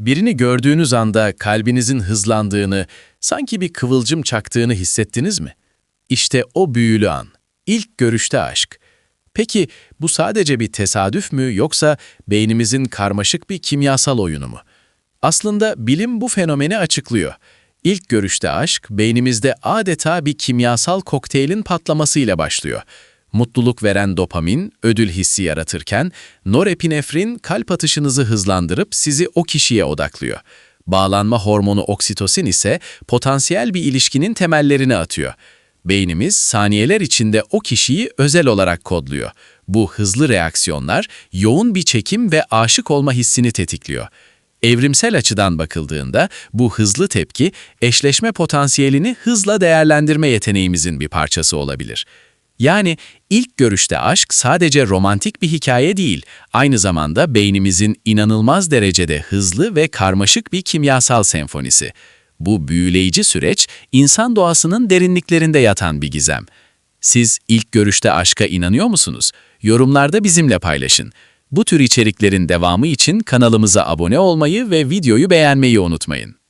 Birini gördüğünüz anda kalbinizin hızlandığını, sanki bir kıvılcım çaktığını hissettiniz mi? İşte o büyülü an. İlk görüşte aşk. Peki bu sadece bir tesadüf mü yoksa beynimizin karmaşık bir kimyasal oyunu mu? Aslında bilim bu fenomeni açıklıyor. İlk görüşte aşk beynimizde adeta bir kimyasal kokteylin patlamasıyla başlıyor. Mutluluk veren dopamin ödül hissi yaratırken norepinefrin kalp atışınızı hızlandırıp sizi o kişiye odaklıyor. Bağlanma hormonu oksitosin ise potansiyel bir ilişkinin temellerini atıyor. Beynimiz saniyeler içinde o kişiyi özel olarak kodluyor. Bu hızlı reaksiyonlar yoğun bir çekim ve aşık olma hissini tetikliyor. Evrimsel açıdan bakıldığında bu hızlı tepki eşleşme potansiyelini hızla değerlendirme yeteneğimizin bir parçası olabilir. Yani ilk görüşte aşk sadece romantik bir hikaye değil, aynı zamanda beynimizin inanılmaz derecede hızlı ve karmaşık bir kimyasal senfonisi. Bu büyüleyici süreç insan doğasının derinliklerinde yatan bir gizem. Siz ilk görüşte aşka inanıyor musunuz? Yorumlarda bizimle paylaşın. Bu tür içeriklerin devamı için kanalımıza abone olmayı ve videoyu beğenmeyi unutmayın.